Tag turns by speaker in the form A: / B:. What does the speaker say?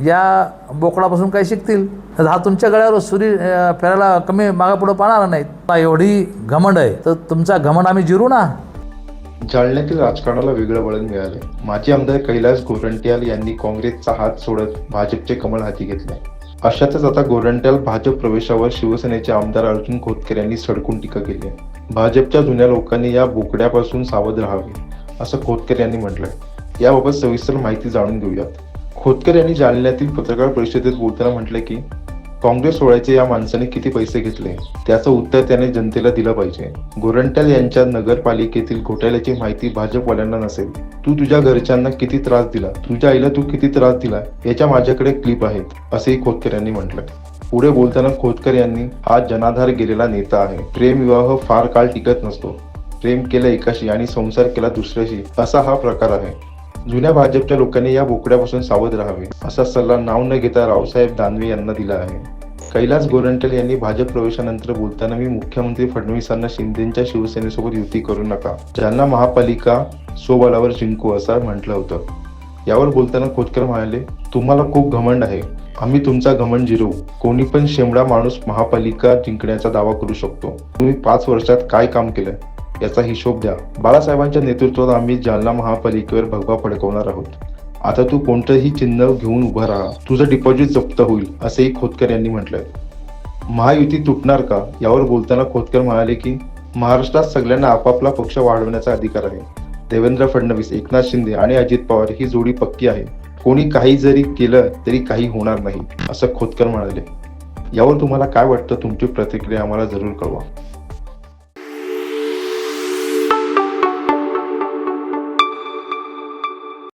A: या बोकडापासून काही शिकतील? तर हा तुमच्या गळ्यावर सुरी फिरायला फेरायला कमी मागापुढं पाहणार नाहीत. एवढी घमंड आहे. तर तुमचा घमंड आम्ही जिरू ना?
B: जालन्यातील राजकारणाला वेगळं वळण मिळाले. माजी आमदार कैलास गोरंट्याल यांनी काँग्रेसचा हात सोडत भाजपचे कमळ हाती घेतले. अशातच आता गोरंट्याल भाजप प्रवेशावर शिवसेनेचे आमदार अर्जुन खोतकर यांनी सडकून टीका केली आहे. भाजपच्या जुन्या लोकांनी या बोकड्यापासून सावध राहावे असं खोतकर यांनी म्हटलंय. याबाबत सविस्तर माहिती जाणून घेऊयात. खोतकर यांनी जालन्यातील पत्रकार परिषदेत बोलताना म्हटलं की काँग्रेस सोहळ्याचे या माणसाने किती पैसे घेतले? त्याचं उत्तर त्याने जनतेला दिलं पाहिजे. गोरंट्याल यांच्या नगरपालिकेतील घोटाळ्याची माहिती भाजपवाल्यांना नसेल. तू तुझ्या घरच्यांना किती त्रास दिला? तुझ्या आईला तू किती त्रास दिला? याच्या माझ्याकडे क्लिप आहेत असेही खोतकर यांनी म्हटलं. पुढे बोलताना खोतकर यांनी हा जनाधार गेलेला नेता आहे. प्रेमविवाह फार काळ टिकत नसतो. प्रेम केलं एकाशी आणि संसार केला दुसऱ्याशी असा हा प्रकार आहे. जुन्या भाजपच्या लोकांनी या बोकड्यापासून सावध राहावे असा सल्ला नाव न घेता रावसाहेब दानवे यांना दिला आहे. कैलास गोरंटल यांनी भाजप प्रवेशानंतर बोलताना मी मुख्यमंत्री फडणवीसांना शिंदेच्या शिवसेनेसोबत युती करू नका ज्यांना महापालिका स्वबलावर जिंकू असं म्हटलं होतं. यावर बोलताना खोतकर म्हणाले तुम्हाला खूप घमंड आहे. आम्ही तुमचा घमंड जिरवू. कोणी पण शेमडा माणूस महापालिका जिंकण्याचा दावा करू शकतो. तुम्ही पाच वर्षात काय काम केलं? याचा हिशोब द्या. बाळासाहेबांच्या नेतृत्वात आम्ही जालना महापालिकेवर भगवा फडकवणार आहोत. आता तू कोणतंही चिन्ह घेऊन उभं राहा. तुझं डिपॉझिट जप्त होईल असेही खोतकर यांनी म्हटलंय. महायुती तुटणार का? यावर बोलताना खोतकर म्हणाले की महाराष्ट्रात सगळ्यांना आपापला पक्ष वाढवण्याचा अधिकार आहे. देवेंद्र फडणवीस एकनाथ शिंदे आणि अजित पवार ही जोडी पक्की आहे. कोणी काही जरी केलं तरी काही होणार नाही असं खोतकर म्हणाले. यावर तुम्हाला काय वाटतं? तुमची प्रतिक्रिया आम्हाला जरूर कळवा.